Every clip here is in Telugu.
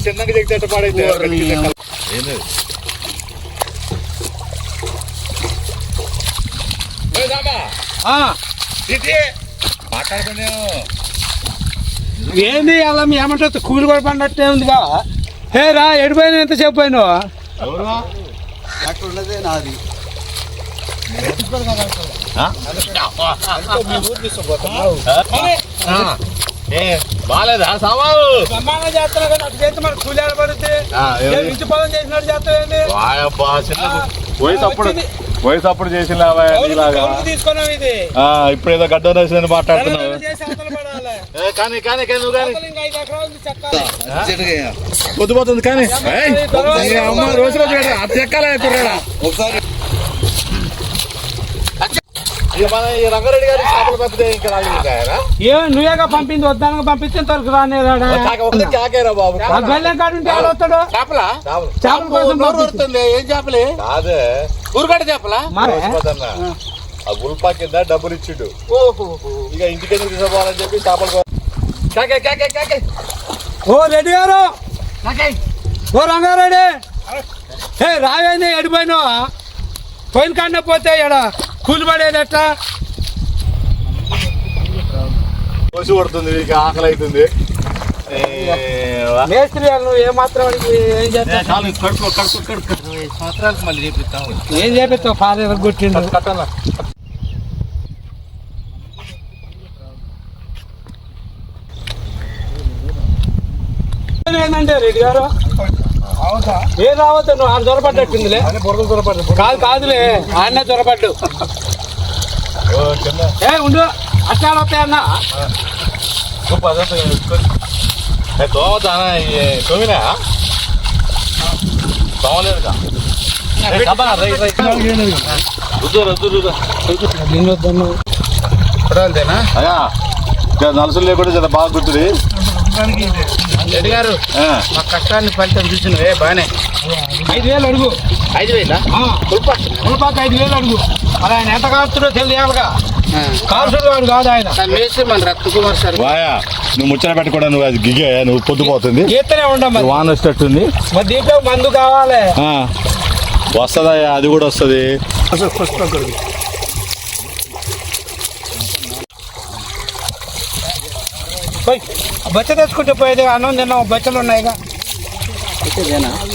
చిన్నగా చెప్తే పాడైతే ఏంది అలా మీ ఏమంటారు కూలి కూడా పండట్టే ఉంది కా హే రా ఎడిపోయినా ఎంత అక్కడ ఉన్నదే నాది బాగాలేదా సామావు? బ్రహ్మాండంగా చేస్తున్నా కానీ అటు చేస్తే మనకు కూలి ఆడబడితే ఆ, ఎవరు? ఇంటి పొలం చేసినట్టు వయసు అప్పుడు వచ్చింది. వయసు అప్పుడు చేసిన ఇది. ఇప్పుడు ఏదో గడ్డ వేసిందని మాట్లాడుతున్నావు. కానీ కానీ కానీ నువ్వు కానీ. అవతల ఇంకా ఐదు ఎకరాలు ఉంది చెక్కాలి. అర్జెంటుగా పొద్దు పోతుంది కానీ. ఏయ్, ఏ అమ్మ రోజు రోజు చెక్కాలే ఒకసారి ఇక మన ఈ రంగారెడ్డి గారి చేపలు పంపితే ఇంకా రాలేదు ఇంకా ఆయన. ఏ నువ్వేగా పంపింది వద్దానగా పంపిస్తే ఇంతవరకు రానే రాడా కాక ఒక్కటే కాకేరా బాబు చేపలా? చేపలు. కోసం. ఊరుతుంది ఏం చేపలే? కాదే. చేపలా? మరి? రోజుపోతన్న. ఆ గుల్పా కింద డబ్బులు ఇచ్చిండు. ఓహో ఇక ఇంటికి ఎందుకు తీసుకోవాలని చెప్పి చేపలు కొ- కాకే కాకే కాకే. ఓ రెడ్డి గారు! ఓ రంగారెడ్డి! ఏ రావేంది? ఎడిపోయినావా పోయిన కాడనే పోతే ఎడ కూలి పడేది ఎట్లా కోసి కొడుతుంది ఇక ఆకలి అవుతుంది. ఏ, వా. మేస్త్రి వాళ్ళు నువ్వు ఏమాత్రం వాడికి ఏం చేస్తావు? చాలు కడుపు కడుపు కడుపు సంవత్సరాలకు మళ్ళీ ఏం చేపిస్తావు? ఫాదర్ కొట్టిండు కట్టాల ఏంటంటే రెడ్డి గారు? ఏం రావద్దు నువ్వు ఆయన దొరపడ్డట్టుందిలే. కాదు కాదులే ఆయనే దొరపడ్డు. ఏ ఉండు అట్లా వస్తాయన్న దోమలేదుగా. నలుసులు లేకుండా చాలా బాగా గుర్తుంది రెడ్డి గారు మా కష్టాన్ని ఫలితం చూసినవే బానే. ఐదు వేలు అడుగు. ఐదు వేలా? ములపాక ఐదు వేలు అడుగు. అలా ఆయన ఎంత కాస్తుడో తెలియాలిగా కాల్చుడు కాదు ఆయన. సార్. వాయా నువ్వు ముచ్చట పెట్టకుండా నువ్వు అది గిగే నువ్వు పొద్దుపోతుంది ఈతనే ఉండం మరి. వాన వచ్చేటట్టుంది మరి దీంట్లో మందు కావాలి. ఆ, వస్తుందయ్యా అది కూడా వస్తుంది. పోయి. బచ్చ తెచ్చుకుంటే పోయేది అన్నం తిన్నాం బచ్చలు ఉన్నాయిగా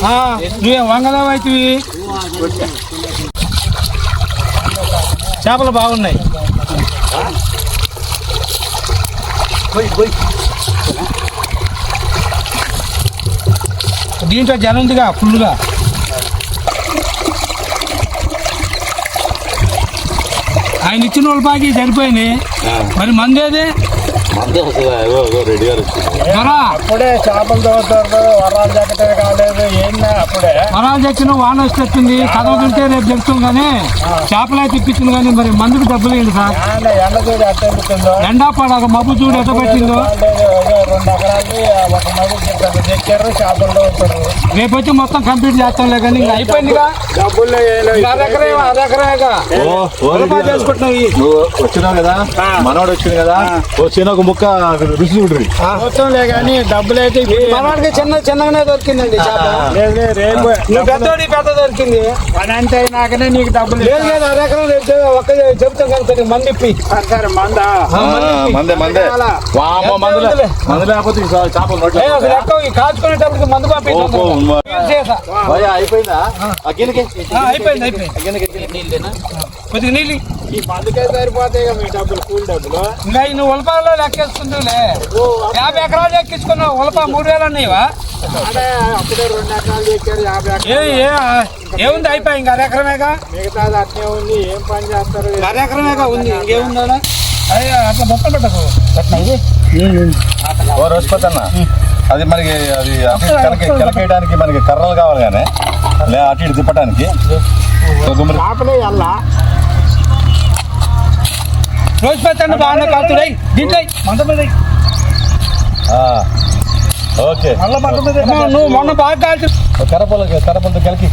ఆ, నువ్వేం అవుతుంది చేపలు బాగున్నాయి. దీంట్లో జనం ఉందిగా ఫుల్గా ఆయన ఇచ్చిన వాళ్ళ బాగా సరిపోయినాయి. మరి మందేది? రెడీ గారు వచ్చింది ధరా అప్పుడే చేపలు తోగుతారు వరాలు జగటే కాలేదు ఏందా అప్పుడే? వరాలు తెచ్చిన వాన వచ్చేస్తుంది చదవకుంటే రేపు చెప్తాం కానీ చేపలు అయితే ఇప్పించింది కానీ మరి మందుకు డబ్బులు ఏంటి సార్? ఎండ చూడు అట్ట ఎందుకుందో? ఎండా పడక మబ్బు చూడు ఎట్ట పెట్టిందో? రెండు ఎకరాలు ఒక మగ చెక్కారు చేపలు తోగుతారు రేపు వచ్చి మొత్తం కంప్లీట్ చేస్తాంలే కానీ ఇంకా అయిపోయిందిగా? డబ్బులు ఇంకా అరెకరే అరెకరేగా. చేసుకుంటున్నావు. నువ్వు వచ్చినావు కదా? మనవాడు వచ్చింది కదా ఓ చిన్న ఒక ముక్క రుచి చూడ్రి మొత్తంలే కానీ డబ్బులు అయితే మనవాడికి చిన్న చిన్నగానే దొరికిందండి నువ్వు పెద్దోడి పెద్ద దొరికింది. పని అంతే అయినాకనే నీకు డబ్బులు లేదు లేదు రేపు ఒక్క చెబుతాం కానీ కొద్దిగా మంది ఇప్పి. సరే మందా. ఆ, మంది. మందే మందే. వామ్మ మందులే. మందు లేకపోతే చేపలు కాచుకునేటప్పటికి మందు అయిపోయిందా? అయిపోయింది అయిపోయింది. కొద్దిగా నీళ్ళు ఈ మందుకే సరిపోతాయి మీ డబ్బులు కూలి డబ్బులు? ఇంకా నువ్వు ఉలపాలో లెక్కేసుకుంటులే యాభై ఎకరాలు ఎక్కించుకున్నావు ఉలప మూడు వేలు అన్నాయివా? అప్పుడే రెండు ఎకరాలు యాభై ఏముంది అయిపోయి ఇంకా అరెకరమేగా మిగతాది అట్నే ఉంది ఏం పని చేస్తారు? అరెకరమేగా ఉంది ఇంకేముందా అదే అట్లా మొత్తం పెట్టకు. అట్లా ఇది? ఓ రోజుపోతన్న అది మనకి అది కెలకేయడానికి మనకి కర్రలు కావాలి కానీ లే అటు ఇటు తిప్పడానికి రోజు పెట్టండి బాగానే కాల్చుడై దీంట్లో మంట మీద ఎయ్. ఆ, ఓకే. మళ్ళా మంట మీద ఎయ్. అమ్మా, నువ్వు మొన్న బాగా కాల్చు. కలికి.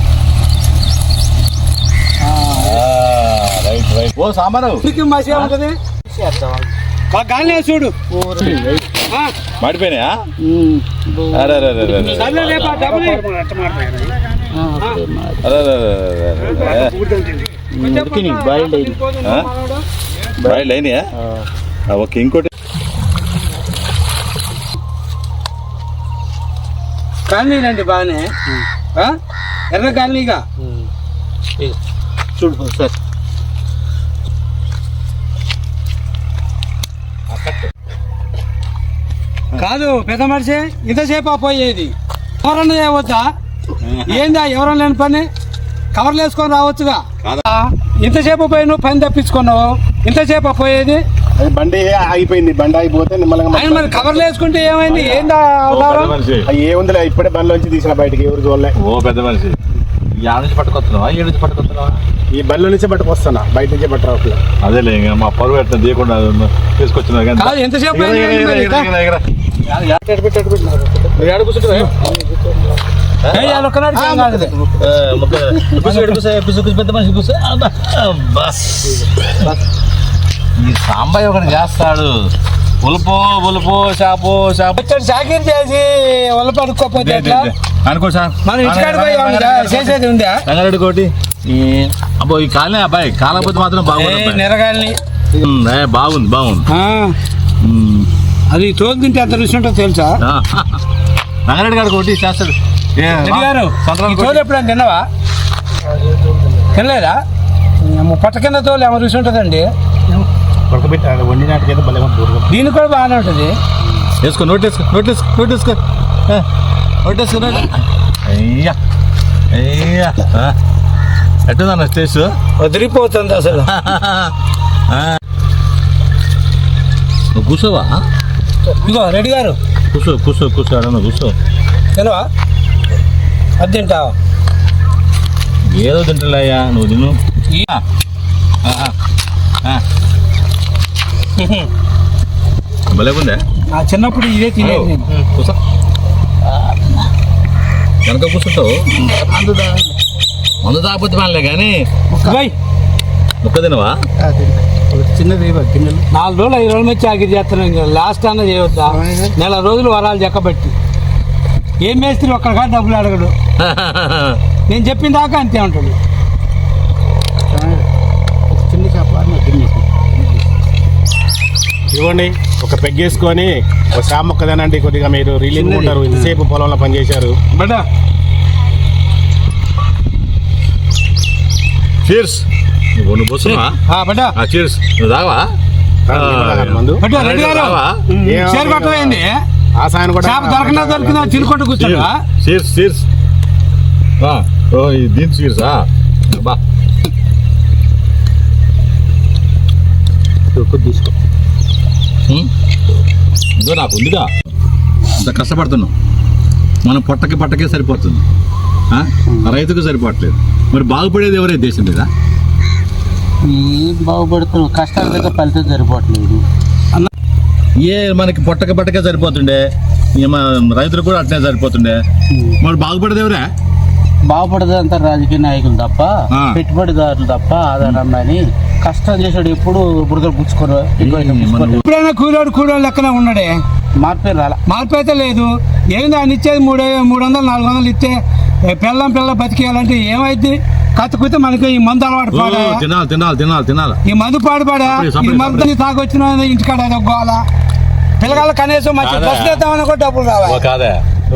Right right. ఓ సామాను. గాలి చూడు. మాడిపోయినాయా? అరే అరే అరే అరే? బాయిల్డ్ అయినాయా ఓకే ఇంకోటి. కాలనీలండి బాగానే? ఎర్ర కాలనీగా? చూడు సార్ కాదు పెద్ద మనిషి ఇంతసేపు ఆ పోయేది ఎవరన్నా చేయవచ్చా? ఏందా ఎవరన్నా లేని పని? కవర్లు వేసుకొని రావచ్చుగా? ఇంతసేపు పోయి నువ్వు పని తప్పించుకున్నావు. ఇంతసేపు ఆ పోయేది అది బండి ఆగిపోయింది బండి నిమ్మలంగా ఆయన మరి కవర్లు వేసుకుంటే ఏమైంది? ఏందా అవతారం? ఏముందిలే ఇప్పుడే బండిలోంచి తీసిన బయటికి ఎవరు చూడలే. ఓ పెద్ద మనిషి. యాడ నుంచి పట్టుకొస్తున్నావా? ఏడు నుంచి పట్టుకొస్తున్నావా? ఈ బండ్ల నుంచే పట్టుకొస్తున్నా బయట నుంచే పట్టరావట్లేదు అదేలే ఇంకా మా పరువు ఎట్లా తీయకుండా తీసుకొచ్చినా కానీ కాదు ఎంతసేపు. ఈ సాంబాయి ఒకటి చేస్తాడు. ఉలుపో ఉలుపో షాపు షాపు. వచ్చాడు చాకరీ చేసి పడుకోపోతే ఎట్లా? అనుకో సార్. మనం ఇంటికాడ చేసేది ఉందా? రంగారెడ్డి కోటి. అబ్బో ఈ కాలనీ అబ్బాయి కాలపోతే మాత్రం బాగుంది. నిరగాలిని. బాగుంది బాగుంది. అది తోలు తింటే ఎంత రుచి ఉంటుందో తెలుసా. రంగారెడ్డి గారు కోటి చేస్తాడు. గారు తోలు ఎప్పుడైనా తిన్నావా? తినలేదా? పొట్ట కింద తోలు ఏమో రుచి ఉంటుందండి? ఉడకబెట్టి అది వండినాటికైతే భలే ఉడక దీనికి కూడా బాగానే ఉంటుంది. వేసుకో నోట్ వేసుకో నోట్ వేసుకో నోట్ వేసుకో నోట్ వేసుకో నోట్ అయ్యా. అయ్యా. ఎట్టుందన్న స్టేజ్? వదిలిపోతుంది అసలు. నువ్వు కూర్చోవా? ఇగో రెడ్డి గారు. కూర్చో కూర్చో కూర్చో అడన్న కూర్చో. తినవా అది తింటావా? ఏదో తింటలేయ్యా నువ్వు తిను. ఈ- ఆ. ఆ, ఆ. భలే ఉందే నా చిన్నప్పుడు ఇదే తినేది నేను. కూర్చో వెనక కూర్చుంటావు మందు తా మందు తాగకపోతే మనలే కానీ ముక్క తినవా చిన్నది నాలుగు రోజులు ఐదు రోజుల నుంచి ఆగిరి చేస్తున్నాను ఇంకా. లాస్ట్ అన్న చేయవద్దా నెల రోజులు వరాలు చెక్కబట్టి ఏం మేస్త్రి ఒక్కడికా డబ్బులు అడగడు. నేను చెప్పిన దాకా అంతే ఉంటాడు చిన్న చేప గిన్నె ఇదిగోండి ఒక పెగ్గేసుకొని ఒక షాప్ మొక్క తినండి కొద్దిగా మీరు రిలీఫ్. ఉంటారు ఇంతసేపు పొలంలో పనిచేశారు. చీర్స్ నువ్వు నువ్వు పోస్తున్నా చీర్స్ నువ్వు తాగవా? మందు బట్ రెడ్డి గారు తాగవా? ఏం షేర్ కొట్టమైంది ఆ సాయం కూడా చేప దొరకనా దొరికినా తినుకుంటూ కూర్చోడా చీర్స్ చీర్స్ ఓ ఇది దీని చీర్సా బా. తీసుకో? ఇదో నాకు ఉందిగా. ఇంత కష్టపడుతున్నాం మన పొట్టకి పట్టకే సరిపోతుంది? రైతుకు సరిపోవట్లేదు. మరి బాగుపడేది ఎవరే దేశం మీద? ఏం బాగుపడుతున్నావు కష్టాల దగ్గర ఫలితం సరిపోవట్లేదు. ఏ మనకి పొట్టకి పట్టకే సరిపోతుండే? రైతులకు కూడా అట్లే సరిపోతుండే. మరి బాగుపడేది ఎవరే? బాగుపడదు అంతా రాజకీయ నాయకులు తప్ప. పెట్టుబడిదారులు తప్ప ఆధారం అని కష్టం చేసాడు ఎప్పుడు బుడగలు పుచ్చుకోరు. ఎప్పుడైనా కూలోడు కూలోడు లెక్కన ఉన్నాడే? మార్పే రాల. మార్పు అయితే లేదు. ఏంది ఆయన ఇచ్చేది మూడు మూడు వందలు నాలుగు వందలు ఇస్తే పిల్లం పిల్ల బతికేయాలంటే ఏమైంది కత్తుకుతే మనకి ఈ మందు అలవాటు ఓ, పాడా తినాలి తినాలి తినాలి తినాలి. ఈ మందు పాడుపాడా సపరేట్, ఈ మందు తాగొచ్చిన ఇంటికాడ గోల. పిల్లగాళ్ళ కనీసం మంచి? బస్సు తెద్దామని కూడా డబ్బులు రావాలి కాదే.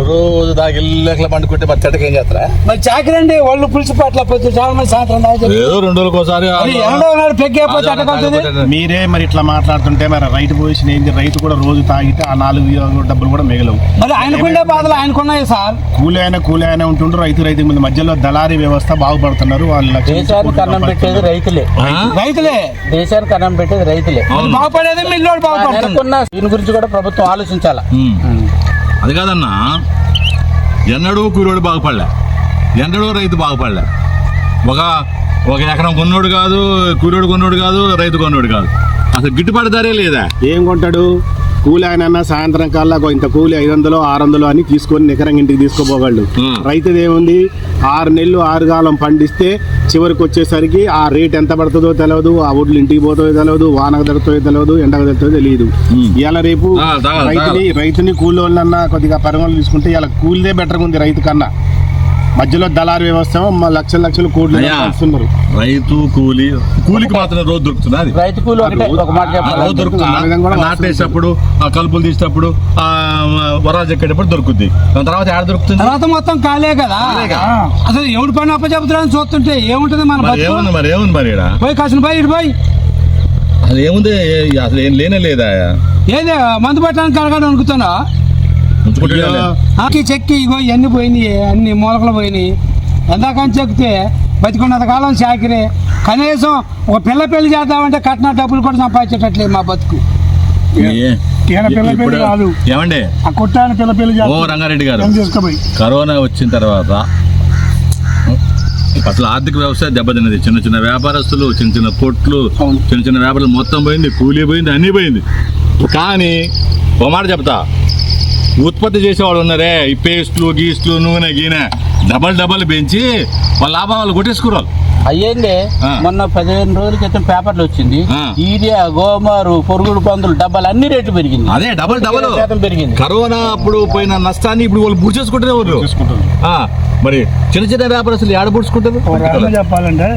రోజు దాకా ఇల్లు పండుకుంటే మరి చెట్టకి ఏం చేస్తారా? మరి చాకరండి ఒళ్ళు పులిసి పట్ల పొద్దు చాలా మంది సాయంత్రం ఏదో రెండు రోజులకు ఒకసారి అది ఎండో నాడు పెగ్గైపోతే అట్టకొస్తుంది మీరే మరి ఇట్లా మాట్లాడుతుంటే మరి రైతు పొజిషన్ ఏంది? రైతు కూడా రోజు తాగితే ఆ నాలుగు డబ్బులు కూడా మిగలవు. మరి ఆయనకుండే బాధలు ఆయనకున్నాయి సార్? కూలి అయినా కూలి అయినా ఉంటుండ్రు రైతు రైతు మంది మధ్యలో దళారీ వ్యవస్థ బాగుపడుతున్నారు వాళ్ళు దేశానికి అన్నం పెట్టేది రైతులే. రైతులే? దేశానికి అన్నం పెట్టేది రైతులే. బాగుపడేది మిల్లోడు బాగుపడుతుంది. అనుకున్న దీని గురించి కూడా ప్రభుత్వం ఆలోచించాల? అది కాదన్నా ఎన్నడూ కూలోడు బాగుపడలే. ఎన్నడూ రైతు బాగుపడలే. ఒక ఒక ఎకరం కొన్నోడు కాదు కూలోడు కొన్నోడు కాదు రైతు కొన్నోడు కాదు. అసలు గిట్టుబాటు ధరే లేదా? ఏం కొంటాడు? కూలి ఆయన సాయంత్రం కల్లా ఇంత కూలి ఐదు వందలు ఆరు వందలు అని తీసుకొని నికరంగా ఇంటికి తీసుకోపోగలడు. రైతుది ఏముంది? ఆరు నెలలు ఆరు కాలం పండిస్తే చివరికి వచ్చేసరికి ఆ రేట్ ఎంత పడుతుందో తెలియదు ఆ ఒడ్లు ఇంటికి పోతుందో తెలియదు వానకు తడుతుందో తెలియదు ఎండకు తడుతుందో తెలియదు. ఇవాళ రేపు రైతుని రైతుని కూలి వాళ్ళన్నా కొద్దిగా పరిగణలు తీసుకుంటే ఇలా కూలిదే బెటర్గా ఉంది రైతు కన్నా. మధ్యలో దళారు వ్యవస్థ లక్షల లక్షలు కోట్లు. సంపాదిస్తున్నారు రైతు కూలి కూలికి మాత్రం రోజు దొరుకుతుంది అది? రైతు కూలి రోజు దొరుకుతుందా? నాటేసేటప్పుడు ఆ కలుపులు తీసేటప్పుడు ఆ వరాలు చెక్కేటప్పుడు దొరుకుద్ది. దాని తర్వాత ఎక్కడ దొరుకుతుంది? తర్వాత మొత్తం కాలే కదా. అసలు ఎవడి పని అప్పచెబుతున్నారని చూస్తుంటే ఏముంటది మన? ఏముంది మరి? ఏముంది మరి? పోయి కాసిన పోయి ఇటు పోయి. అసలు ఏముంది? ఏ- అసలు ఏం లేనే లేదా? ఏది మందు పట్టడానికి కడగడ అనుకుతున్నా. ఆకి చెక్కి ఇగో ఇవన్నీ పోయినాయి అన్ని మూలకలు పోయినాయి. ఎందాకని చెక్కితే బతికున్నంత కాలం చాకిరే. కనీసం ఒక పిల్ల పెళ్ళి చేద్దామంటే కట్టిన డబ్బులు కూడా సంపాదించేటట్లేదు మా బతుకు. ఏమండి? ఆ కొట్టాయన పిల్ల పెళ్ళి ఓ. రంగారెడ్డి గారు కరోనా వచ్చిన తర్వాత అసలు ఆర్థిక వ్యవస్థ దెబ్బతిన్నది. చిన్న చిన్న వ్యాపారస్తులు చిన్న చిన్న కొట్లు. చిన్న చిన్న వ్యాపారాలు మొత్తం పోయింది కూలీ పోయింది అన్నీ పోయింది. కానీ ఒక మాట చెప్తా. ఉత్పత్తి చేసేవాళ్ళు ఉన్నారే. ఈ పేస్ట్లు గీస్ట్లు నూనె గీనె డబల్ డబల్ పెంచి వాళ్ళ లాభాలు కొట్టేసుకురాలు అయ్యింది. మొన్న పదిహేను రోజుల క్రితం పేపర్లు వచ్చింది. ఈరియా గోమారు పొరుగుడు పందులు డబ్బాలు అన్ని రేట్లు పెరిగింది. అదే డబల్ డబల్. పెరిగింది. కరోనా అప్పుడు పోయిన నష్టాన్ని ఇప్పుడు వాళ్ళు పూర్తి చేసుకుంటారే వాళ్ళు చూసుకుంటారు ఆ, మరి చిన్న చిన్న వ్యాపారస్తులు ఏడ పూడ్చుకుంటారు? చెప్పాలంటే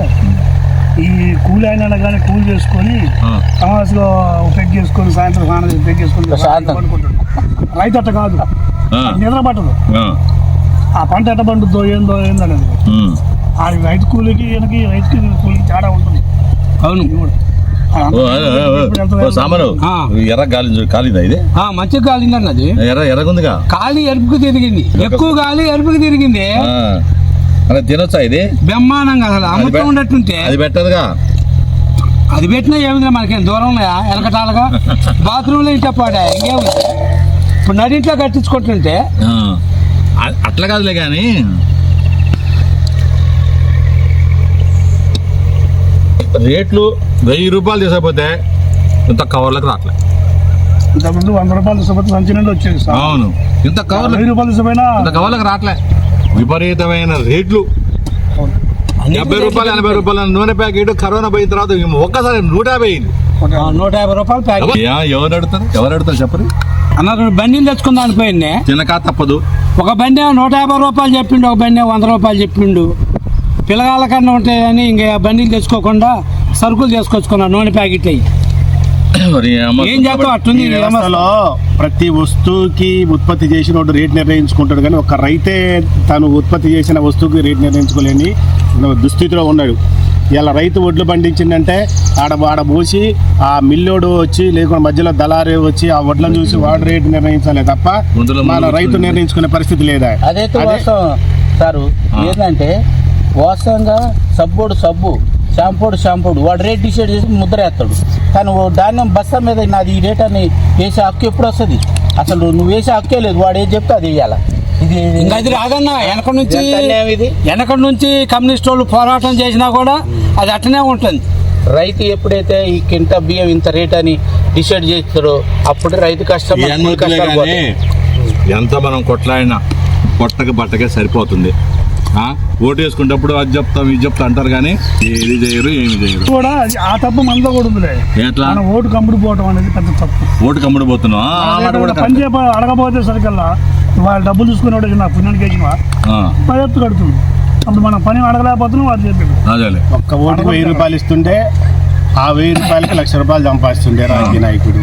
ఈ కూలి అయినా కానీ కూలి చేసుకొని ఆ. తమాసులో పెగ్ చేసుకొని సాయంత్రం స్నానం పెగ్ చేసుకొని రైతు అట్ట కాదు. ఆ, నిద్ర పట్టదు. ఆ, పంట ఎట్ట పండుద్దో ఏందో ఏందో అనేది. ఉమ్. ఆ రైతు కూలికి ఈయనకి రైతుకి కూలికి తేడా ఉంటుంది. అవును. సామాను. ఎర్ర గాలి కాలిందా ఇది? మంచిగా కాలిందండి అది. ఎర్ర ఎర్రగుందిగా? కాలి ఎరుపుకు తిరిగింది. ఎక్కువ గాలి ఎరుపుకు తిరిగింది. ఆ. అలా తినొచ్చా ఇది? బ్రహ్మాండంగా అసలు పె- ఉన్నట్టుంటే. అది పెట్టదుగా అది పెట్టినా ఏమింది మనకేం? దూరం ఉన్నాయా వెనకటాలుగా బాత్రూంలో ఇంట పాడా? ఇంకేముంది? ఇప్పుడు నడింట్లో కట్టించుకుంటుంటే. అట్లా కాదులే కానీ రేట్లు వెయ్యి రూపాయలు తీసుకపోతే ఇంత కవర్లకు రావట్లే ఇంతకుముందు వంద రూపాయలు సుపత్తి సంచి నుండి వచ్చేది. అవును. ఇంత కవర్లు వెయ్యి రూపాయలు తీసుకుపోయినా ఇంత కవర్లకు రావట్లే విపరీతమైన రేట్లు. డెబ్బై రూపాయలు ఎనభై రూపాయల నూనె ప్యాకెట్ కరోనా పోయిన తర్వాత ఒక్కసారి నూట యాభై అయింది. ఆ, నూట యాభై రూపాయలు ప్యాకెట్. ఎవరు? అడుగుతారు? ఎవరు అడుగుతారు చెప్పరు అన్నారు బండిని తెచ్చుకుందాం అనిపోయింది తినక తప్పదు. ఒక బండి నూట యాభై రూపాయలు చెప్పిండు ఒక బండి వంద రూపాయలు చెప్పిండు. పిల్లగాళ్ళ కన్నా ఉంటాయని ఇంకా బండిలు తెచ్చుకోకుండా సరుకులు తీసుకొచ్చుకున్నాను నూనె ప్యాకెట్ అయ్యి ఏం చేస్తావు? వ్యవస్థలో ప్రతి వస్తువుకి ఉత్పత్తి చేసినోడు రేట్ నిర్ణయించుకుంటాడు కానీ ఒక రైతే తను ఉత్పత్తి చేసిన వస్తువుకి రేట్ నిర్ణయించుకోలేని దుస్థితిలో ఉన్నాడు. ఇలా రైతు ఒడ్లు పండించిందంటే ఆడ ఆడ పోసి ఆ మిల్లోడు వచ్చి లేకుండా మధ్యలో దళారీ వచ్చి ఆ వడ్లను చూసి వాడు రేటు నిర్ణయించాలి తప్ప మన రైతు. నిర్ణయించుకునే పరిస్థితి లేదా? అదే- వాస్తవం సారు. ఏంటంటే వాస్తవంగా సబ్బోడు సబ్బు. షాంపూడు షాంపూడు. వాడు రేట్ డిసైడ్ చేసి ముద్ర వేస్తాడు. కానీ ఓ ధాన్యం బస్తా మీద నాది ఈ రేట్ అని వేసే హక్కు ఎప్పుడు వస్తుంది? అసలు నువ్వు వేసే హక్కే లేదు. వాడు ఏం చెప్తే అది వేయాల? ఇది ఇంకా అది రాదన్న. వెనక నుంచి ఇది? వెనక నుంచి కమ్యూనిస్ట్ వాళ్ళు పోరాటం చేసినా కూడా అది అట్టనే ఉంటుంది. రైతు ఎప్పుడైతే ఈ కింట బియ్యం ఇంత రేట్ అని డిసైడ్ చేస్తారో అప్పుడు రైతు కష్టం. ఎంత మనం కొట్లాడినా పొట్టకి బట్టకే సరిపోతుంది? ఓటు వేసుకునేటప్పుడు అది చెప్తాం ఇది చెప్తా అంటారు కానీ ఏది చేయరు ఏమి చేయరు. కూడా ఆ తప్పు మనలో కూడా ఉందిలే. ఎట్లా? మనం ఓటు కమ్ముడు పోవటం అనేది పెద్ద తప్పు. ఓటు కమ్ముడు పోతున్నాం పని అడగబోతే సరికల్లా. వాళ్ళు డబ్బులు తీసుకునేవాడు నా పుణ్యానికి వేసిన ఆ, పదెత్తు కడుతుంది అప్పుడు మనం పని అడగలేకపోతున్నాం వాడు చెప్పాడు అదేలే. ఒక్క ఓటుకు వెయ్యి రూపాయలు ఇస్తుంటే ఆ వెయ్యి రూపాయలకి లక్ష రూపాయలు సంపాదిస్తుండే రాజకీయ నాయకుడు.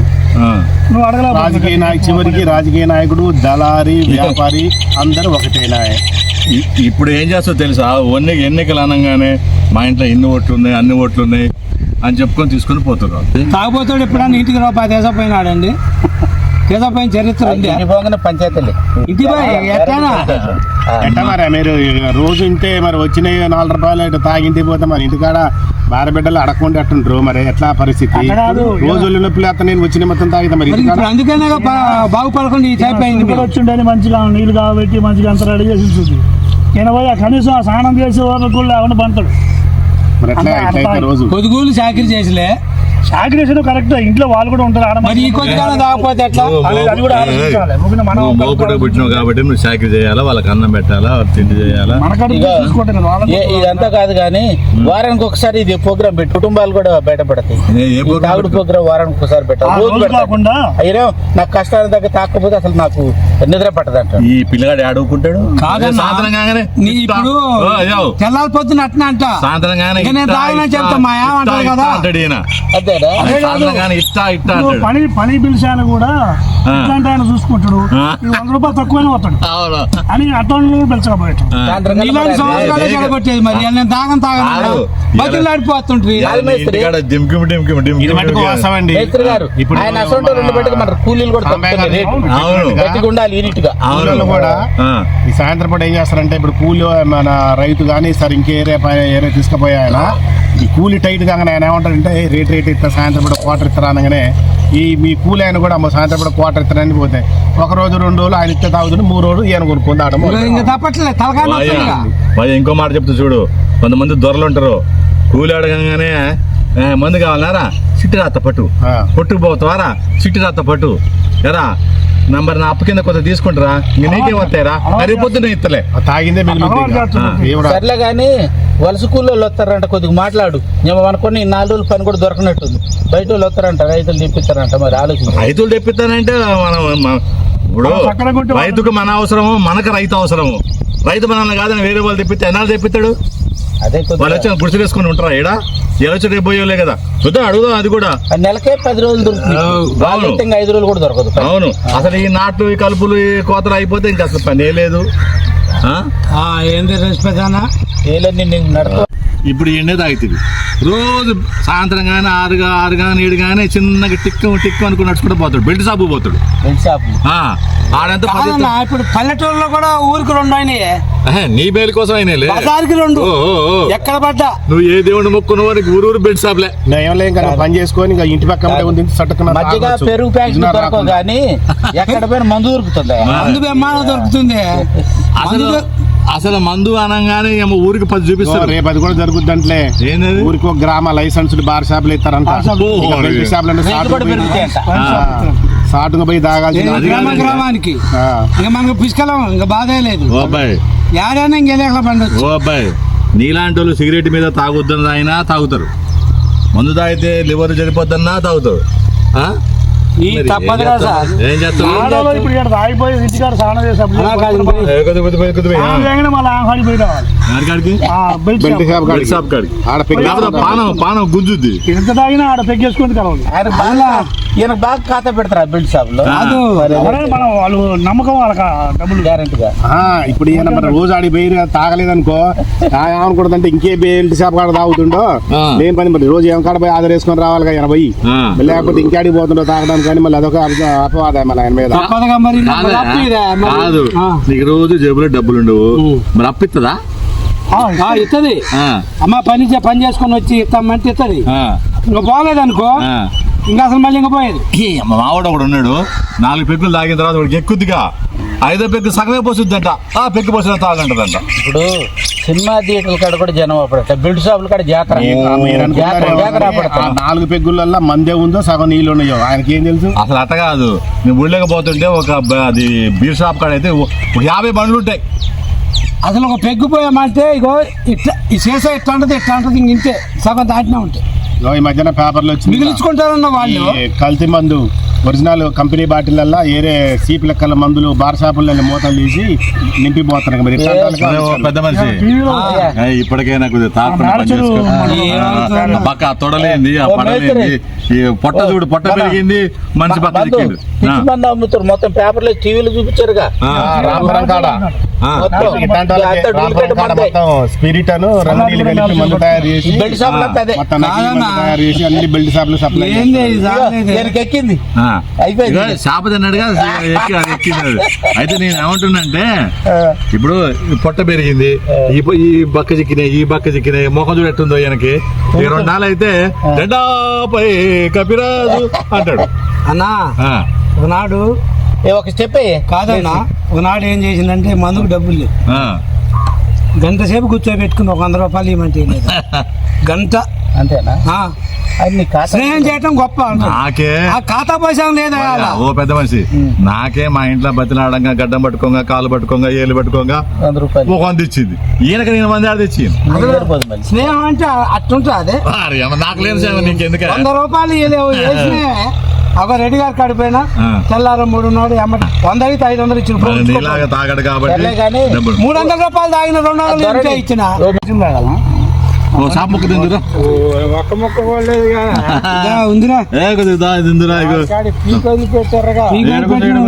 రాజకీయ నాయకు చివరికి రాజకీయ నాయకుడు దళారి వ్యాపారి అందరూ ఒకటేనా ఇ- ఇప్పుడు ఏం చేస్తావు తెలుసా? ఎన్ని ఎన్నికలు అనగానే మా ఇంట్లో ఇన్ని ఓట్లు ఉన్నాయి అన్ని ఓట్లు ఉన్నాయి అని చెప్పుకొని తీసుకొని పోతున్నారు. తాగుపోతాడు ఎప్పుడన్నా ఇంటికి రూపాయి తీసపోయినాడండి తీసపోయిన చరిత్ర ఉంది. పంచాయతీలే. ఎట్లా? మరి? మీరు రోజు ఇంటే మరి వచ్చినాయి నాలుగు రూపాయలు ఇటు తాగింటి పోతే మరి ఇంటికాడ భార్య బిడ్డలు అడగకుండా అట్టుంటారు మరి? ఎట్లా పరిస్థితి. రోజులు నొప్పులు అత్త నేను వచ్చిన మొత్తం తాగితే మరి అందుకనే బాగుపడకుండా ఈ టైప్ అయింది మంచిగా నీళ్ళు కాబెట్టి మంచిగా అంత రెడీ చేసి ఎనభై కనీసం ఆ స్నానం చేసే కూడా లేకుండా. రోజు పొదుగులు చాకరీ చేసిలే సాక్రిఫైస్ కరెక్ట్ ఇంట్లో వాళ్ళు కూడా ఉంటారు. మరి ఈ కొద్దిగానే తాగకపోతే ఎట్లా? అది కూడా ఆలోచించాలి. మనం పుట్టినావు కాబట్టి నువ్వు చాకరీ చేయాలా? వాళ్ళకి అన్నం పెట్టాలా? తిండి చేయాలా? ఇదంతా కాదు కానీ వారానికి ఒకసారి ఇది ప్రోగ్రామ్ పెట్టి కుటుంబాలు కూడా బయటపడతాయి తాగుడు ప్రోగ్రామ్ వారానికి ఒకసారి పెట్టాలి. అయినా నాకు కష్టాల దగ్గర తాకపోతే అసలు నాకు నిద్ర పట్టదు అంటాడు ఈ పిల్లగాడు ఆడుకుంటాడు కాదన్నా. సాయంత్రం కాగానే నీ ఇప్పుడు ఓ, అయ్యో. తెల్లారి పొద్దున అట్నే అంట. సాయంత్రం చెప్తా, మా ఏం ఇట్టా, అంటాడు ఇట్టా కదా. అదే. పని పని పిలిచాను కూడా. ఇట్లాంటి ఆయన చూసుకుంటాడు. వంద రూపాయలు తక్కువనే వస్తాడు. అని అటువంటి పిలిచకపోయాడు కల్లా మరి నేను తాగను ఆయన అసలు రెండు పెట్టుకు మన కూడా రేటు. ఉండాలి కూడా. ఈ సాయంత్రం పూట ఏం చేస్తారంటే ఇప్పుడు కూలి మన రైతు కానీ సరే ఇంకే ఏరియా ఏరియా ఈ కూలి టైట్ కాగానే ఆయన ఏమంటారంటే "ఏ, రేట్ రేట్ ఇస్తా సాయంత్రం పూట క్వార్టర్ ఇస్తారా అనగానే ఈ మీ కూలి ఆయన కూడా అమ్మ సాయంత్రం పూట క్వార్టర్ ఇస్తారని పోతే ఒక రోజు రెండు రోజులు ఆయన ఇస్తే తాగుతుంది మూడు రోజులు ఈయన కొనుక్కొని తాగడం ఇంకా- మాట చెప్తా చూడు కొంతమంది దొరలు ఉంటారు కూలి అడగంగానే "ఏ, మందు కావాలన్నారా చిట్టి రాత పట్టు. ఆ. పొట్టుకు పోతావారా? చిట్టి రాత పట్టు. ఎరా నంబర్ నా అప్పు కింద కొంత తీసుకుంటారా. ఇంక నీకే వస్తాయిరా. రేపు ఇస్తలే. ఆ తాగిందే? సర్లే కానీ వలస కూలీలు వస్తారంట కొద్దిగా మాట్లాడు. మేము అనుకుని నాలుగు రోజులు పని కూడా దొరకనట్టుంది. బయట వాళ్ళు వస్తారంట రైతులు తెప్పిస్తారంట మరి ఆలోచించు రైతులు తెప్పిస్తానంటే మనం మన- ఇప్పుడు రైతుకు మన అవసరము మనకు రైతు అవసరము. రైతు మనల్ని కాదని వేరే వాళ్ళు తెప్పిస్తే ఎన్నాళ్ళు తెప్పిస్తాడు? వాళ్ళు వచ్చి గుడిసెలు వేసుకొని ఉంటారా ఈడ ఎలొచ్చి రేపు పోయేలే కదా? చూద్దాం అడుగుదాం అది కూడా? ఆ నెలకే పది రోజులు దొరుకుతుంది. ఐదు రోజులు కూడా దొరకదు. అవును. అసలు ఈ నాట్లు ఈ కలుపులు ఈ కోతలు అయిపోతే ఇంకా అసలు పనే లేదు. ఆ? ఆ, ఏంది రెస్పెదానా ఏలన్నీ నీకు నడక ఇప్పుడు ఎండే తాగుతుంది. రోజు సాయంత్రం కానీ ఆరుగా ఆరు కానీ ఏడు కానీ చిన్నగా టిక్కు టిక్కు అనుకుని నడుచుకుంటూ పోతాడు. బెల్ట్ షాపు పోతాడు. బెల్ట్ ఆడంత కాదన్నా ఇప్పుడు పల్లెటూరులో కూడా ఊరికి రెండు అయినాయి. నీ బేలు కోసం బజార్కి రెండు. ఎక్కడ పడ్డా? నువ్వు ఏ దేవుని మొక్కున్నావో నీకు ఊరు ఊరు బెల్ట్ షాప్లే. నేను ఏం నువ్వు పని చేసుకొని ఇంకా ఇంటి పక్క ఉంది సట్టుకున్న మధ్యగా. పెరుగు ప్యాకెట్ దొరకవు. కానీ ఎక్కడ పోయిన మందు దొరుకుతుంది. మందు బెమ్మాన దొరుకుతుంది. అసలు అసలు మందు అనగానే ఊరికి పది చూపిస్తారు. రేపు అది కూడా జరుగుద్దంట్లే ఏంటది ఊరికి ఒక గ్రామ లైసెన్స్ బార్ షాపులు ఇస్తారంట. షాపులు అంటే. సాటుగా పోయి తాగాల్సిన గ్రామ. గ్రామానికి. ఆ. ఇంకా మనకు పిసుకలం ఇంకా బాధే లేదు. ఏడైనా ఇంకెలేకల పండొచ్చు. ఓ అబ్బాయి. నీలాంటి వాళ్ళు సిగరెట్ మీద తాగొద్దని తాగినా తాగుతారు. మందు తాగితే లివర్ చనిపోద్దన్నా తాగుతారు. ఆ? ఈ మరి ఏం తప్పదు కదా చేస్తావు? సార్ ఇప్పుడు ఇక్కడ తాగిపోయి ఇంటికాడ స్నానం చేసేప్పుడు మళ్ళీ ఆహాడి పోయి రావాలి. ఆడ పానం పానం గుంజుద్ది. ఎంత తాగినా ఆడ పెగ్గేసుకొని కలవాలి. ఈయన బాగా ఖాతా పెడతారు ఆ బెల్ట్ షాప్లో మనం వాళ్ళు నమ్మకం వాళ్ళకి డబ్బులు? గ్యారెంటీగా. ఆ, ఇప్పుడు ఈయన మరి రోజు ఆడి పోయి తాగలేదనుకో ఆ, ఏమనుకుంటుందంటే ఇంకే బెల్ట్ షాప్ కాడ తాగుతుండో. నేను పని మరి. రోజు ఏం కాడ పోయి ఆధార్ వేసుకొని రావాలి కదా పోయి. లేకపోతే ఇంకాడికి పోతుండో తాగడానికి కానీ మళ్ళీ అదొక అప- అపవాదం మళ్ళీ ఆయన మీద. కాదా? నీకు రోజు జేబులో డబ్బులు ఉండవు. మరి అప్పిస్తుందా ఆ, ఇత్తది. ఆ, అమ్మ పని చే- పని చేసుకొని వచ్చి ఇస్తామంటే ఇత్తది. ఆ, ఇంకా పోలేదనుకో ఆ. ఇంకా అసలు మళ్ళీ ఇంకా పోయేది. మావాడు ఒకడు ఉన్నాడు. నాలుగు పెగ్గులు తాగిన తర్వాత వాడికి ఎక్కుద్దిగా ఐదో పెగ్గు సగమే పోసుద్దంట. ఆ పెగ్గు పోసిన తాగంటదంట. ఇప్పుడు సినిమా థియేటర్ల కాడ కూడా జనం అప్పుడట బెల్ట్ షాపుల కాడ జాతర. జాతర నాలుగు పెగ్గులల్లో మందే ఉందో సగం నీళ్ళు ఉన్నాయో. ఆయనకి ఏం తెలుసు? అసలు అట్ట కాదు. నువ్వు ఊళ్ళోకి పోతుంటే ఒక అది బీర్ షాప్ కాడ అయితే ఒక యాభై బండ్లు ఉంటాయి. అసలు ఒక పెగ్గు పోయామంటే ఇగో ఇట్లా ఈ సీసా ఇట్లా ఉంటుంది ఇట్లా ఉంటుంది ఇంక ఇంతే. సగం దాటినే ఉంటాయి ఇగో ఈ మధ్యన పేపర్లు వచ్చింది మిగిలించుకుంటారన్న వాళ్ళు. కల్తీ మందు. ఒరిజినల్ కంపెనీ బాటిళ్ళల్లో ఏరే సీప్ లెక్కల మందులు బార్ షాపుల్లో మూతలు తీసి నింపిపోతున్నారు మరి. పెద్ద మనిషి. ఇప్పటికైనా కొద్దిగా తాకుండా ఆ పని చేసుకో మ్యాచ్ ఏమవుతుందో. పక్క తొడలేంది ఆ పడలేంది. ఈ పొట్ట చూడు పొట్ట పెరిగింది మనిషి పక్క అమ్ముతారు. మొత్తం పేపర్లో టీవీలో చూపించారుగా. స్పిరిట్ అను కలిపి మందు తయారు చేసి బెల్ట్. తయారు చేసి అన్ని బెల్ట్ సప్లై ఎక్కింది. అయిపోయింది. చేప తిన్నాడుగా ఎక్కి అది ఎక్కింది అది. అయితే నేను ఏమంటున్నానంటే ఇప్పుడు పొట్ట పెరిగింది ఈ ఈ బక్క చిక్కినాయి ఈ బక్క చిక్కినాయి మొఖం చూడు ఎట్టుందో ఈయనకి ఈ రెండు నాళ్ళు అయితే జెండాపై కపిరాజు అంటాడు అన్నా. ఒకనాడు ఒక స్టెప్ కాదన్నా ఒకనాడు ఏం చేసిందంటే మందుకు డబ్బులు లేవు. గంట సేపు కూర్చోబెట్టుకుని ఒక వంద రూపాయలు ఇవ్వమంటే. గంట అంతేనా? అది స్నేహం చేయటం గొప్ప. నాకే. ఆ ఖాతా పైసా లేదా ఓ పెద్ద మనిషి. నాకే మా ఇంట్లో బతిలాడంగా గడ్డం పట్టుకోగా కాలు పట్టుకోగా ఏళ్ళు పట్టుకోగా వంద రూపాయలు. ఒక వంద ఇచ్చింది. ఈయనకి నేను వంద ఆడ తెచ్చింది స్నేహం అంటే అట్టుంటుంది అదే. నాకు సేవ నీకెందుకే వంద రూపాయలు వేసినే ఒక రెడ్డి గారు కడిపోయినా. తెల్లారు మూడు నాడు వంద అయితే ఐదు వందలు ఇచ్చిన మరి నీలాగా తాగడు కాబట్టి మూడు వందల రూపాయలు తాగిన రెండు వందలు ఇచ్చిన? ఓ ముక్క తిందురా. ఒక్క మొక్క ఉందిరా. ఏ కొద్దిగా దా తిందురా ఇగో. పెట్టారుగా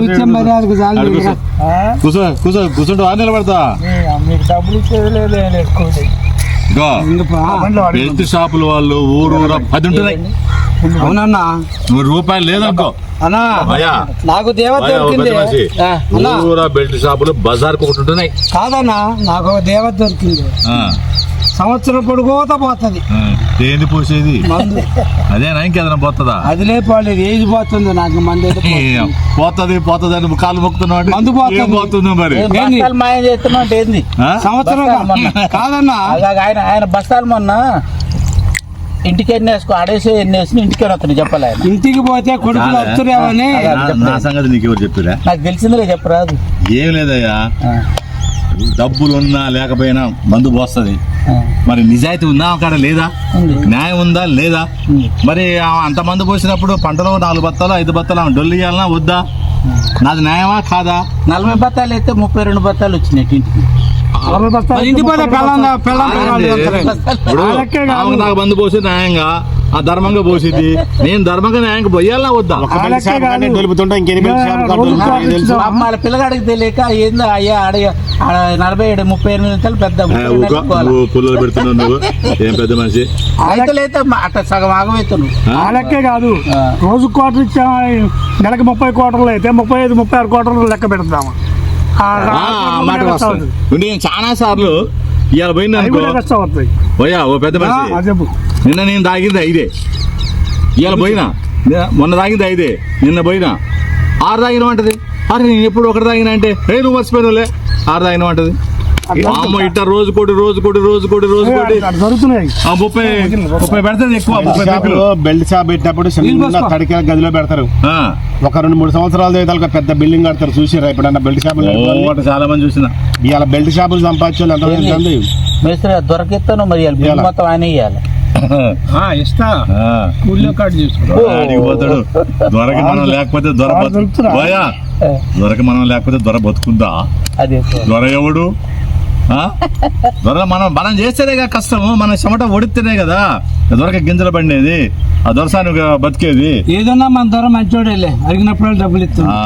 ఇచ్చే మర్యాదకు చాలు ఆడ కూర్చో. కూర్చో కూర్చో కూర్చుంటూ ఆ నిలబడతా. మీకు డబ్బులు ఇచ్చేది ఎక్కువ షాపుల వాళ్ళు ఊరు ఊరా పది ఉంటున్నాయి. అవునన్నా. నూరు రూపాయలు లేదనుకో. అన్నా నాకు దేవత దొరికింది. బెల్ట్ షాపులు బజార్కి ఒకటి ఉంటున్నాయి. కాదన్నా నాకు దేవత దొరికింది. సంవత్సరం పొడుగుతా పోతుంది. ఏంది పోసేది? మందు. అదేనా? ఇంకేదైనా పోతుందా? అది లేపాలేదు ఏది పోతుంది? నాకు మంది పోతుంది. పోతుంది అని కాలు మొక్కుతున్నాడు? మందు పోతుంది. మరి? మాయం చేస్తున్నావు అంటే ఏంది? సంవత్సరం. కాదన్నా. అలాగ ఆయన ఆయన బస్తాలు మొన్న ఇంటికి ఎన్ని వేసుకో ఆడేసి ఎన్ని వేసి ఇంటికి వస్తాను చెప్పాలి ఇంటికి పోతే కొడుకులు. వస్తురేమని నా- సంగతి నీకు ఎవరు చెప్పిరా? నాకు తెలిసిందిలే చెప్పరాదు. ఏం లేదయ్యా. డబ్బులు ఉన్నా లేకపోయినా మందు పోస్తుంది. మరి నిజాయితీ ఉందా అక్కడ లేదా. న్యాయం ఉందా లేదా. మరి ఆ అంత మంది పోసినప్పుడు పంటలో నాలుగు బత్తాలు ఐదు బత్తాలు ఆమె డొల్లు ఇవ్వాలన్నా వద్దా? నాది న్యాయమా కాదా? నలభై బత్తాలు అయితే ముప్పై రెండు బత్తాలు వచ్చినాయి ఇంటికి. ఆమెకు నాకు మందు పోసి న్యాయంగా ఆ ధర్మంగా పోసింది నేను ధర్మంగా న్యాయంగా పోయాలన్నా వద్దా? వాళ్ళ పిల్లగాడికి తెలియక ఏందో అయ్యా నలభై ఏడు ముప్పై ఎనిమిది నిమిషాలు పెద్ద పుల్లలు పెడుతున్నావు నువ్వు. ఏం పెద్ద మనిషి? రైతులైతే మా- అట్లా సగం ఆగమవుతున్నావు ఆ? వాళ్ళకే కాదు. రోజు కోటర్ ఇచ్చా నెలకి ముప్పై కోటర్లు అయితే ముప్పై ఐదు ముప్పై ఆరు కోటర్లు లెక్క పెడతాము. ఆ ఆ, ఆ మాట వస్తుంది. నేను చాలా సార్లు ఇవాళ పోయింది అనుకో. ఓ పెద్ద మనిషి. నిన్న నేను తాగింది ఐదే. ఇవాళ పోయినా? మొన్న తాగింది ఐదే. నిన్న పోయినా? ఆరు తాగిన అంటది. అరే నేను ఎప్పుడు ఒకటి తాగిన అంటే ఏ నువ్వు మర్చిపోయినలే ఆరు తాగిన అంటది. అమ్మ ఇట్ట రోజు కోటి రోజు కోటి రోజు కోటి రోజు కోటి. ముప్పై ముప్పై పెడతాది ఎక్కువ. బెల్ట్ షాప్ పెట్టినప్పుడు చిన్న తడికే గదిలో పెడతారు. ఆ. ఒక రెండు మూడు సంవత్సరాల దేవతలకు పెద్ద బిల్డింగ్ కడతారు. చూసిరా ఎప్పుడన్నా బెల్ట్ ఒకటి చాలా మంది చూసిన. ఇవాళ బెల్ట్ షాపులు సంపాదించాలి ఎంత మంది ఉంది? మేస్త్రి దొరకెత్తాను మరి. మొత్తం ఆయన ఇవ్వాలి ఇస్తా. ఊళ్ళో కార్డు పోతాడు. దొరకి మనం లేకపోతే దొర దొరక మనం లేకపోతే దొర బతుకుందా అది. దొర ఎవడు? ఆ? దొర మనం మనం చేస్తేనే కదా కష్టము మన చెమట ఒడితేనే కదా. దొరక గింజలు పండేది ఆ దొరసాని బతికేది. ఏదన్నా మన ధర మంచోడేలే అడిగినప్పుడు డబ్బులు ఇస్తున్నా ఆ,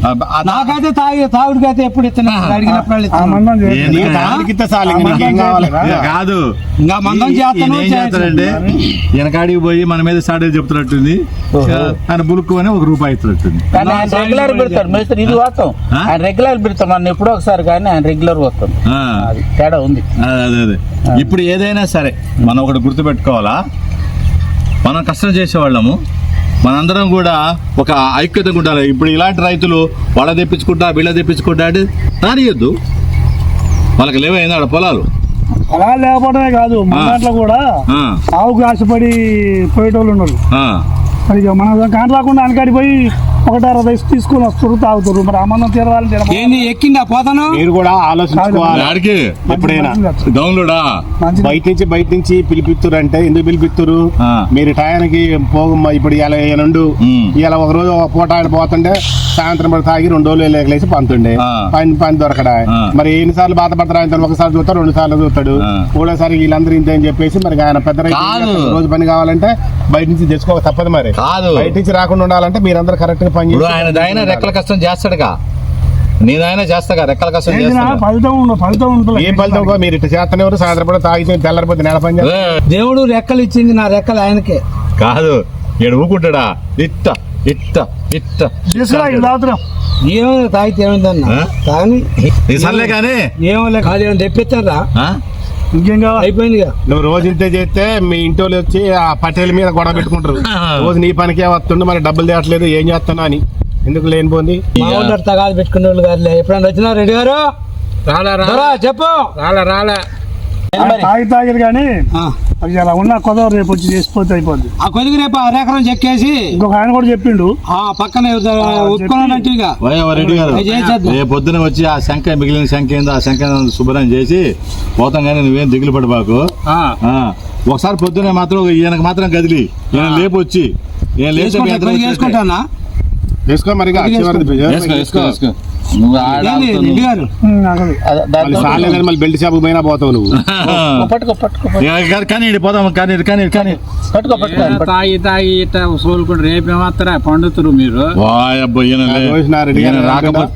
ఆ, ఆ, నాకైతే తాగి తాగుడికైతే ఎప్పుడు ఇస్తున్నా అడిగినప్పుడు ఇస్తే కాదు. ఇంకా మందం ఈ- ఈయన ఏం చేస్తాను. చేస్తాడంటే వెనకాడికి పోయి మన మీద సాడే చెప్తున్నట్టుంది. ఆయన బులుక్కు అని ఒక రూపాయి ఇస్తున్నట్టుంది. రెగ్యులర్ పెడతాడు. మేస్త్రి ఇది వాస్తాం రెగ్యులర్ పెడతాం మన ఎప్పుడో ఒకసారి కానీ ఆయన రెగ్యులర్ వస్తాం తేడా ఉంది. అదే అదే. ఇప్పుడు ఏదైనా సరే మనం ఒకటి గుర్తుపెట్టుకోవాలా? మనం కష్టం చేసేవాళ్ళము. మనందరం కూడా ఒక ఐక్యతగా ఉండాలి. ఇప్పుడు ఇలాంటి రైతులు వాళ్ళ తెప్పించుకుంటా వీళ్ళ తెప్పించుకుంటా అంటే రానియొద్దు. వాళ్ళకి లేవైంది ఆడ పొలాలు. అలా లేకపోవడమే కాదు. మన. దాంట్లో కూడా ఆవుకు ఆశపడి పోయేటోళ్ళు ఉన్నారు. మరి ఇక మన కాని రాకుండా వెనకాడి పోయి ఒకటి అరవై తీసుకొని వస్తారు తాగుతారు మరి తినమా ఏంది ఎక్కిందా పోతాను? మీరు కూడా ఆలోచించుకోవాలి. ఆడికి ఎప్పుడైనా. డౌన్లోడా? బయట నుంచి బయట నుంచి పిలిపిత్తురు అంటే ఎందుకు పిలిపిత్తురు? ఆ. మీరు టయానికి పోగమ్మ ఇప్పుడు ఇలా నుండు. ఇలా ఒక రోజు ఒక పూట ఆయన పోతుండే సాయంత్రం పడి తాగి రెండు రోజులు లేకలేసి పంతుండే. పని పని దొరకడా. మరి ఎన్నిసార్లు బాధపడతారు ఆయన ఒకసారి చూస్తాడు రెండు సార్లు చూస్తాడు. మూడోసారి వీళ్ళందరూ ఇంత అని చెప్పేసి మరి ఆయన పెద్ద? రోజు పని కావాలంటే బయట నుంచి తెచ్చుకోక తప్పదు మరి. కాదు. బయట నుంచి రాకుండా ఉండాలంటే మీరందరూ కరెక్ట్ గా పని ఇప్పుడు చేసి ఆయన ఆయన రెక్కల కష్టం చేస్తాడుగా. నేనాయన చేస్తాగా రెక్కల కష్టం ఫలితం ఫలితం ఉంటుంది ఏం ఫలితం మీరు ఇట్లా చేస్తనే సాయంత్రం పూట తాగి తెల్లరిపోతే నెల పని దేవుడు రెక్కలు ఇచ్చింది నా రెక్కలు ఆయనకే. కాదు ఈడు ఊకుంటాడా? ఇట్ట ఇట్ట ఇట్ట తీసుకురా ఇది తాగుతున్నాం ఏమో తాగితే ఏమైందన్న? కానీ. ఏమో లేక అది ఏమైనా తెప్పిస్తారా? అయిపోయిందిగా. నువ్వు రోజు ఇంతే చేస్తే మీ ఇంటి వాళ్ళు వచ్చి ఆ పటేల మీద గొడవ పెట్టుకుంటారు. రోజు నీ పనికే వస్తుండు మరి డబ్బులు తేవట్లేదు ఏం చేస్తున్నా అని. ఎందుకు లేనిపోంది మా ఊళ్ళో తగాదు పెట్టుకునే వాళ్ళు గారులే ఎప్పుడైనా వచ్చినా రెడ్డి గారు? రాలా. దొరా, చెప్పు. రాలా రాలా. తాగి తాగిరు కానీ ఆ. అది అలా ఉన్న కొదవ రేపు వచ్చి చేసిపోతే అయిపోద్ది. ఆ కొద్దిగా రేపు అరెకరం చెక్కేసి ఇంకొక ఆయన కూడా చెప్పిండు. ఆ పక్కన. రేపు పొద్దున వచ్చి ఆ శంఖ మిగిలిన శంఖ ఏందో ఆ శంఖ శుభ్రం చేసి పోతాం కానీ నువ్వేం దిగులు పడబాకు. ఆ. ఆ, ఒకసారి పొద్దునే మాత్రం ఈయనకు మాత్రం కదిలి. ఈయన లేపు వచ్చి. ఈయన లేచి వేసుకో మరి వేసుకో, వేసుకో, బెల్ట్ షాప్ పోయినా పోతావు నువ్వు. కానీ- పోదాం కానీ కానీ కానీ పట్టుకో పట్టుకో. తాగి తాగి ఇట్ట సోలుకుంటారు రేపేమాత్రా పండుతురు మీరు. రాకపోతే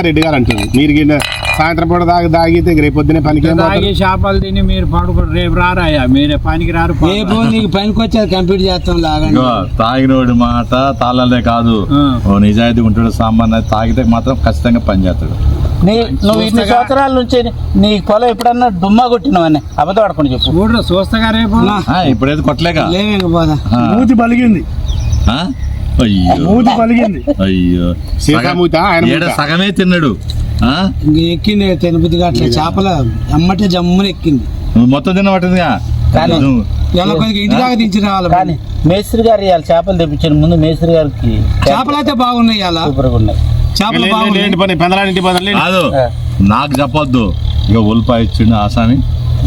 రెడ్డి గారు అంటుంది మీరు గిన్నె సాయంత్రం పూట దాగి తాగితే రేపు పొద్దునే పనికి తాగి? చేపలు తిని మీరు పడుకోరు రేపు రారాయా మీరే పనికి రారు రేపు నీకు పనికి వచ్చేది కంప్లీట్ చేస్తాం లాగండి. తాగినోడి మాట తాళలే కాదు. నిజాయితీ ఉంటాడు సామాన్ తాగితే మాత్రం ఖచ్చితంగా పని చేస్తాడు. నీ నువ్వు ఇన్ని సంవత్సరాల నుంచి నీ పొలం ఎప్పుడన్నా డుమ్మా కొట్టినవని? అబద్ధం ఆడుకుని చెప్పు. చూడరు చూస్తగా రేపు? ఆ, ఇప్పుడైతే కొట్టలేక. మూతి పలిగింది. ఆ? అయ్యో. మూతి పలిగింది. అయ్యో. సగమే తిన్నాడు? ఇంక ఎక్కింది తినబుద్ధి అట్లా చేపల ఎమ్మటే జమ్మున ఎక్కింది. నువ్వు మొత్తం తినబట్టిందిగా కానీ- మేస్త్రి గారు ఇవాళ చేపలు తెప్పించిన ముందు మేస్త్రి గారికి చేపలు అయితే బాగున్నాయి ఇలా సూపర్గా ఉన్నాయి. చేపలు బాగున్నాయి. నాకు చెప్పొద్దు. ఇక ఉల్లిపాయ ఇచ్చిండు ఆసామి.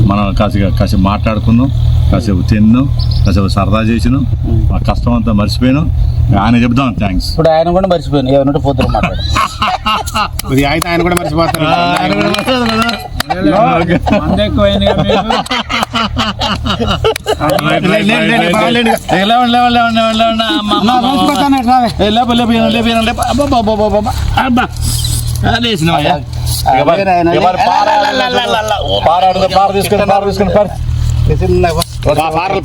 మనం కాసేపు కాసేపు మాట్లాడుకున్నాం కాసేపు తిన్నాం కాసేపు సరదా చేసినాం. మా కష్టం అంతా మర్చిపోయాను. ఆయన చెప్దాం థ్యాంక్స్ ఇప్పుడు ఆయన కూడా మర్చిపోయాను ఏమన్నట్టు పోతున్నారు మాట్లాడు. అయితే ఆయన కూడా మర్చిపోతారు. రావే. పారాడు పార తీసుకుని పార తీసుకుని పార. పారలు